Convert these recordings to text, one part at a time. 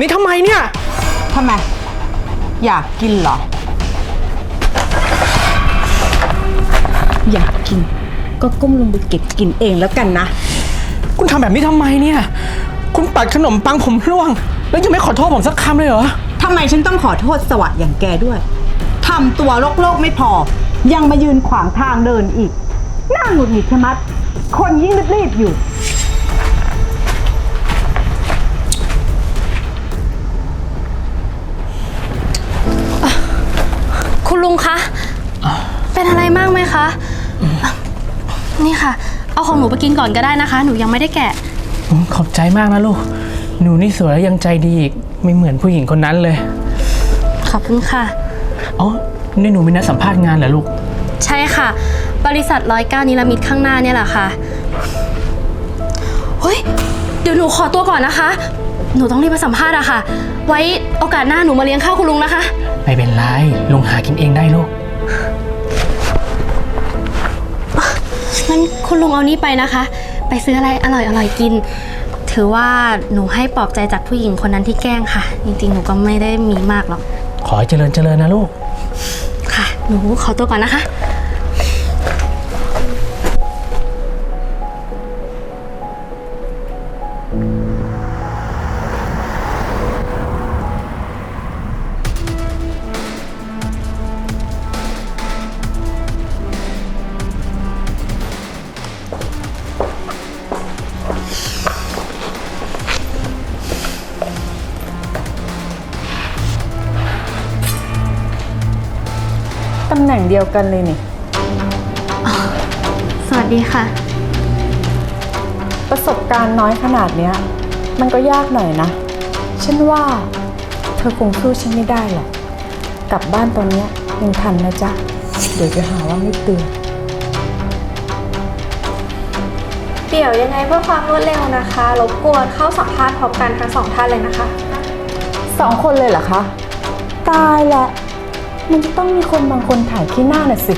นี้ทำไมเนี่ย ทำไม อยากกินเหรอ อยากกิน ก็ก้มลงไปเก็บกินเองแล้วกันนะ คุณทำแบบนี้ทำไมเนี่ย คุณปัดขนมปังผมร่วง แล้วยังไม่ขอโทษผมสักคำเลยเหรอ ทำไมฉันต้องขอโทษสวัสด์อย่างแกด้วย ทำตัวโลกโลกไม่พอ ยังมายืนขวางทางเดินอีก น่าหงุดหงิดชะมัด คนยิ่งรีบๆอยู่ ลุงคะ เป็นอะไรมากไหมคะ นี่ค่ะ เอาของหนูไปกินก่อนก็ได้นะคะ หนูยังไม่ได้แกะ ขอบใจมากนะลูก หนูนี่สวยและยังใจดีอีก ไม่เหมือนผู้หญิงคนนั้นเลย ขอบคุณค่ะ อ๋อ นี่หนูมีนัดสัมภาษณ์งานเหรอลูก ใช่ค่ะ บริษัทร้อยเก้านิลมิตข้างหน้าเนี่ยแหละค่ะ เฮ้ย เดี๋ยวหนูขอตัวก่อนนะคะ หนูต้องรีบไปสัมภาษณ์อะค่ะ ไว้โอกาสหน้าหนูมาเลี้ยงข้าวคุณลุงนะคะ ไม่เป็นไรลุงหากินเองได้ลูก งั้นคุณลุงเอานี่ไปนะคะ ไปซื้ออะไรอร่อยอร่อยกิน ถือว่าหนูให้ปลอบใจจากผู้หญิงคนนั้นที่แกล้งค่ะ จริงๆ หนูก็ไม่ได้มีมากหรอก ขอให้เจริญเจริญนะลูก ค่ะ หนูขอตัวก่อนนะคะ ตำแหน่งเดียวกันเลยนี่ สวัสดีค่ะ ประสบการณ์น้อยขนาดเนี้ย มันก็ยากหน่อยนะ ฉันว่าเธอคงสู้ฉันไม่ได้หรอก กลับบ้านตอนเนี้ยยังทันนะจ๊ะ เดี๋ยวจะหาว่าไม่เตือน เดี๋ยวยังไงเพื่อความรวดเร็วนะคะ รบกวนเข้าสัมภาษณ์พร้อมกันทั้งสองท่านเลยนะคะ สองคนเลยเหรอคะ ตายละ มันจะต้องมีคนบางคนถ่ายขี้หน้าน่ะสิ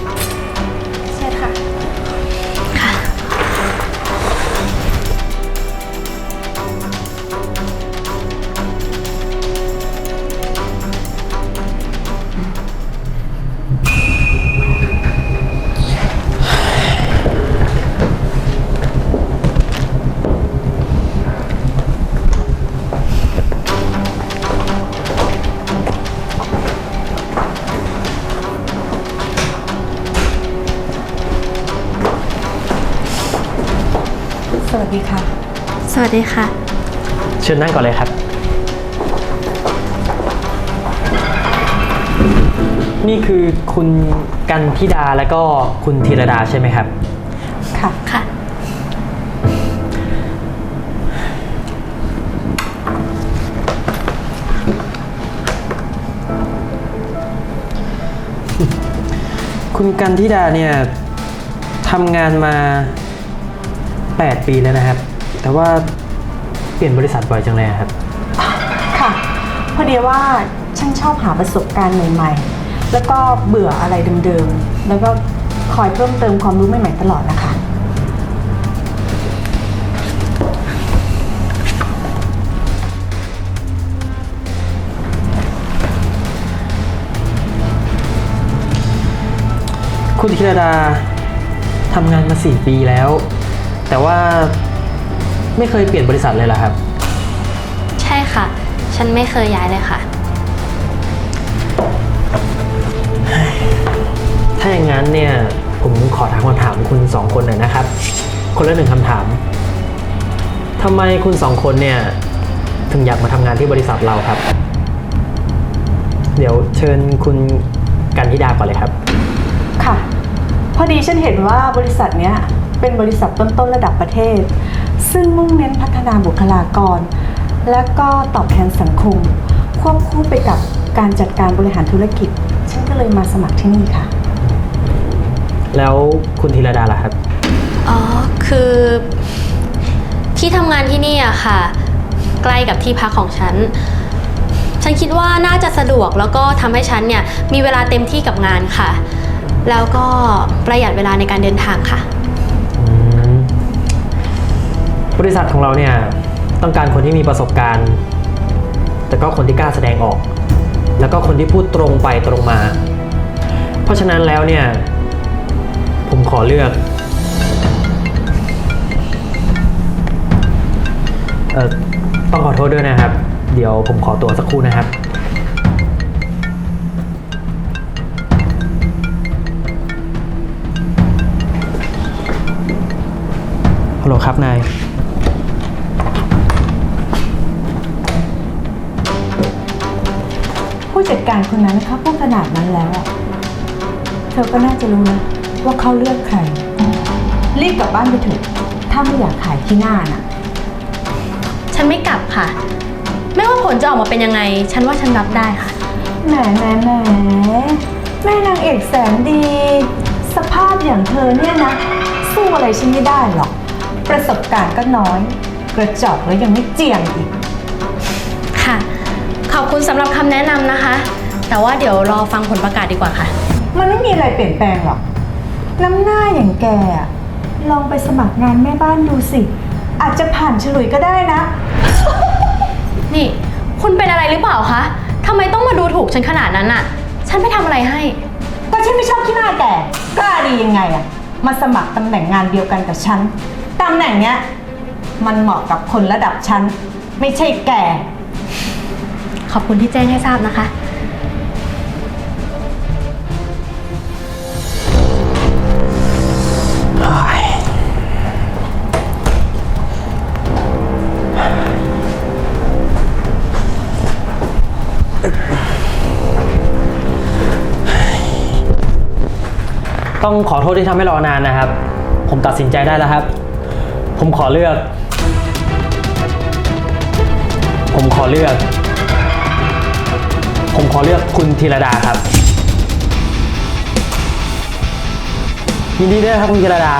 ดีค่ะ สวัสดีค่ะ เชิญนั่งก่อนเลยครับ นี่คือคุณกันธิดาและก็คุณธีรดาใช่ไหมครับ ค่ะ ค่ะ คุณกันธิดาเนี่ยทำงานมา 8 ปีแล้วนะครับ แต่ว่าเปลี่ยนบริษัทบ่อยจังเลยอะครับ ค่ะ พอดีว่าฉันชอบหาประสบการณ์ใหม่ๆ แล้วก็เบื่ออะไรเดิมๆ แล้วก็คอยเพิ่มเติมความรู้ใหม่ๆตลอดนะคะ คุณธีรดาทำงานมา 4 ปีแล้ว แต่ว่าไม่เคยเปลี่ยนบริษัทเลยเหรอครับ ใช่ค่ะ ฉันไม่เคยย้ายเลยค่ะ ถ้าอย่างนั้นเนี่ยผมขอถามคำถามคุณสองคนหน่อยนะครับ คนละหนึ่งคำถามทำไมคุณสองคนเนี่ยถึงอยากมาทำงานที่บริษัทเราครับ เดี๋ยวเชิญคุณกันธิดาก่อนเลยครับ ค่ะ พอดีฉันเห็นว่าบริษัทเนี้ย เป็นบริษัทต้นๆระดับประเทศ ซึ่งมุ่งเน้นพัฒนาบุคลากร และก็ตอบแทนสังคม ควบคู่ไปกับการจัดการบริหารธุรกิจ ฉันก็เลยมาสมัครที่นี่ค่ะ แล้วคุณธีรดาล่ะครับ อ๋อ คือที่ทำงานที่นี่อะค่ะ ใกล้กับที่พักของฉัน ฉันคิดว่าน่าจะสะดวกแล้วก็ทำให้ฉันเนี่ยมีเวลาเต็มที่กับงานค่ะ แล้วก็ประหยัดเวลาในการเดินทางค่ะ บริษัทของเราเนี่ยต้องการคนที่มีประสบการณ์ แต่ก็คนที่กล้าแสดงออก แล้วก็คนที่พูดตรงไปตรงมา เพราะฉะนั้นแล้วเนี่ย ผมขอเลือกเอ่อต้องขอโทษด้วยนะครับ เดี๋ยวผมขอตัวสักครู่นะครับ ฮัลโหลครับนาย การคนนั้นเขาพูดขนาดนั้นแล้วอะเธอก็น่าจะรู้นะว่าเขาเลือกใคร รีบกลับบ้านไปเถอะถ้าไม่อยากขายที่หน้าน่ะ ฉันไม่กลับค่ะ ไม่ว่าผลจะออกมาเป็นยังไง ฉันว่าฉันรับได้ค่ะ แหมแหมแหมแม่นางเอกแสนดี สภาพอย่างเธอเนี่ยนะ สู้อะไรฉันไม่ได้หรอก ประสบการณ์ก็น้อย กระจอกแล้วยังไม่เจียมอีกค่ะ ขอบคุณสำหรับคำแนะนำนะคะ แต่ว่าเดี๋ยวรอฟังผลประกาศดีกว่าค่ะ มันไม่มีอะไรเปลี่ยนแปลงหรอก น้ำหน้าอย่างแกอะลองไปสมัครงานแม่บ้านดูสิ อาจจะผ่านฉลุยก็ได้นะ นี่ คุณเป็นอะไรหรือเปล่าคะทำไมต้องมาดูถูกฉันขนาดนั้นอะฉันไม่ทำอะไรให้ ก็ฉันไม่ชอบขี้หน้าแกกล้าดียังไงอะมาสมัครตำแหน่งงานเดียวกันกับฉันตำแหน่งเนี้ย มันเหมาะกับคนระดับฉัน ไม่ใช่แก ขอบคุณที่แจ้งให้ทราบนะคะ ต้องขอโทษที่ทำให้รอนานนะครับ ผมตัดสินใจได้แล้วครับ ผมขอเลือก ผมขอเลือก ผมขอเลือกคุณธีรดาครับ ยินดีด้วยครับคุณธีรดา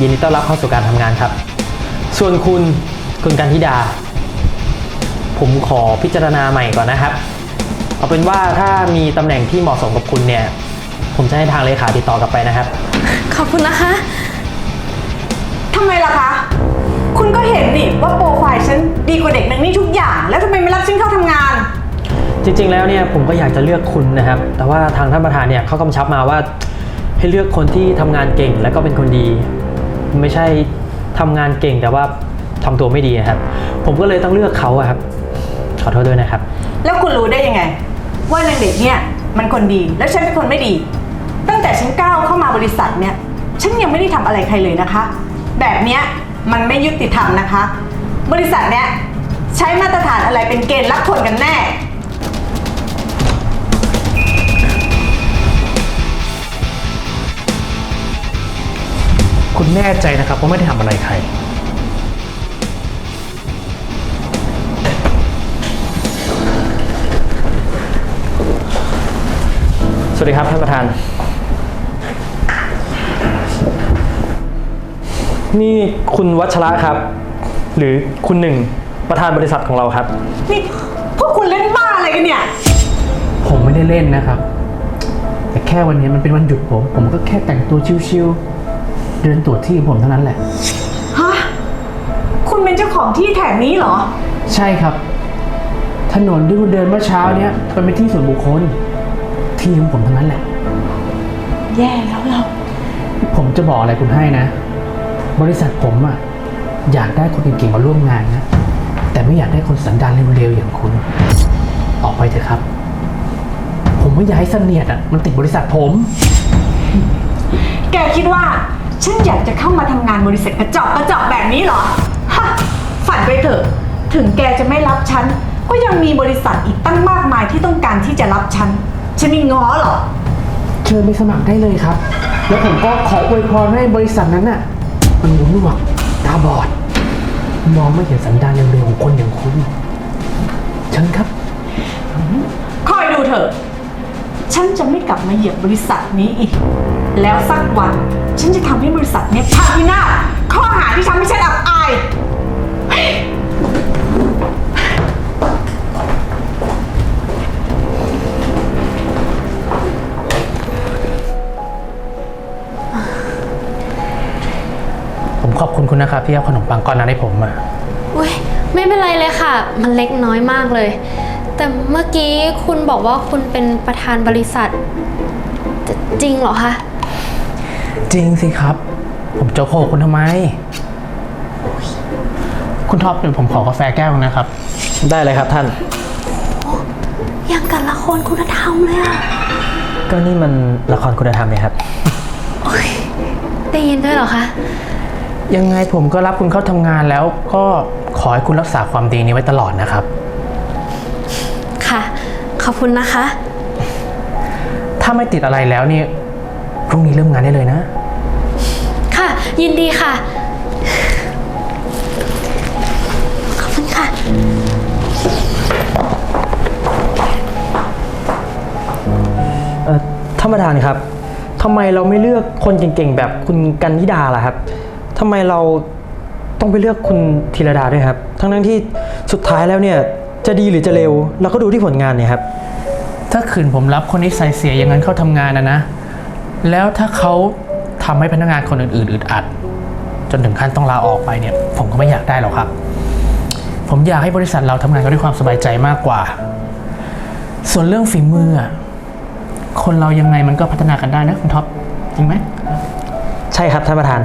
ยินดีต้อนรับเข้าสู่การทำงานครับ ส่วนคุณคุณกันธิดา ผมขอพิจารณาใหม่ก่อนนะครับ เอาเป็นว่าถ้ามีตำแหน่งที่เหมาะสมกับคุณเนี่ย ผมจะให้ทางเลขาติดต่อกลับไปนะครับ ขอบคุณนะคะ ทำไมล่ะคะ คุณก็เห็นดิว่าโปรไฟล์ฉันดีกว่าเด็กนักนี่ทุกอย่าง แล้วทำไมไม่รับฉันเข้าทำงาน จริง ๆ แล้วเนี่ยผมก็อยากจะเลือกคุณนะครับ แต่ว่าทางท่านประธานเนี่ยเขากำชับมาว่า ให้เลือกคนที่ทำงานเก่งและก็เป็นคนดี ไม่ใช่ทำงานเก่งแต่ว่าทำตัวไม่ดีนะครับ ผมก็เลยต้องเลือกเขาอะครับ ขอโทษด้วยนะครับ แล้วคุณรู้ได้ยังไง ว่านางเด็กเนี่ยมันคนดีแล้วฉันเป็นคนไม่ดี ตั้งแต่ฉันก้าวเข้ามาบริษัทเนี่ยฉันยังไม่ได้ทำอะไรใครเลยนะคะ แบบเนี้ยมันไม่ยุติธรรมนะคะ บริษัทเนี้ยใช้มาตรฐานอะไรเป็นเกณฑ์รับคนกันแน่ แน่ใจนะครับว่าไม่ได้ทำอะไรใคร สวัสดีครับท่านประธาน นี่คุณวัชระครับ หรือคุณหนึ่งประธานบริษัทของเราครับ นี่พวกคุณเล่นบ้าอะไรกันเนี่ย ผมไม่ได้เล่นนะครับ แต่แค่วันนี้มันเป็นวันหยุดผม ผมก็แค่แต่งตัวชิวๆ เดินตรวจที่ของผมเท่านั้นแหละ ฮะ คุณเป็นเจ้าของที่แถบนี้เหรอ ใช่ครับ ถนนที่คุณเดินเมื่อเช้าเนี้ยมันเป็นที่ส่วนบุคคล ที่ของผมทั้งนั้นแหละ แย่แล้วเรา ผมจะบอกอะไรคุณให้นะ บริษัทผมอะอยากได้คนเก่งๆมาร่วมงานนะ แต่ไม่อยากได้คนสันดานเร็วๆอย่างคุณ ออกไปเถอะครับ ผมไม่อยากให้เสนียดอะมันติดบริษัทผม แกคิดว่า ฉันอยากจะเข้ามาทำงานบริษัทกระจอกกระจอกแบบนี้เหรอ ฮะ ฝันไปเถอะ ถึงแกจะไม่รับฉัน ก็ยังมีบริษัทอีกตั้งมากมายที่ต้องการที่จะรับฉัน ฉันไม่ง้อหรอก เชิญไปสมัครได้เลยครับ แล้วผมก็ขออวยพรให้บริษัทนั้นน่ะ มันหูหนวกตาบอด มองไม่เห็นสันดานเร็วๆของคนอย่างคุณเชิญครับ คอยดูเถอะ ฉันจะไม่กลับมาเหยียบบริษัทนี้อีก แล้วสักวัน ฉันจะทำให้บริษัทเนี้พังพินาศข้อหาที่ทำให้ฉันอับอาย ผมขอบคุณคุณนะครับที่เอาขนมปังก้อนนั้นให้ผมมาอุ้ยไม่เป็นไรเลยค่ะ มันเล็กน้อยมากเลย แต่เมื่อกี้คุณบอกว่าคุณเป็นประธานบริษัทจะจริงเหรอคะ จริงสิครับ ผมจะโกหกคุณทำไม คุณท็อปเดี๋ยวผมขอกาแฟแก้วนึงนะครับ ได้เลยครับท่านอย่างกับละครคุณธรรมเลยอะก็นี่มันละครคุณธรรมเนี่ยครับได้ยินด้วยเหรอคะ ยังไงผมก็รับคุณเข้าทำงานแล้วก็ขอให้คุณรักษาความดีนี้ไว้ตลอดนะครับค่ะ ขอบคุณนะคะ ถ้าไม่ติดอะไรแล้วนี่พรุ่งนี้เริ่มงานได้เลยนะ ค่ะ ยินดีค่ะ ขอบคุณค่ะ เอ่อท่านประธานครับทำไมเราไม่เลือกคนเก่งๆ แบบคุณกันนิดาล่ะครับทำไมเราต้องไปเลือกคุณธีรดาด้วยครับ ทั้งนั้นที่สุดท้ายแล้วเนี่ย จะดีหรือจะเร็ว เราก็ดูที่ผลงานเนี่ยครับ ถ้าคืนผมรับคนนิสัยเสียอย่างนั้นเข้าทำงานนะนะ แล้วถ้าเขาทำให้พนักงานคนอื่นๆอึดอัด จนถึงขั้นต้องลาออกไปเนี่ย ผมก็ไม่อยากได้หรอกครับ ผมอยากให้บริษัทเราทำงานกันด้วยความสบายใจมากกว่า ส่วนเรื่องฝีมืออะคนเรายังไงมันก็พัฒนากันได้นะคุณท็อปจริงไหม ใช่ครับท่านประธาน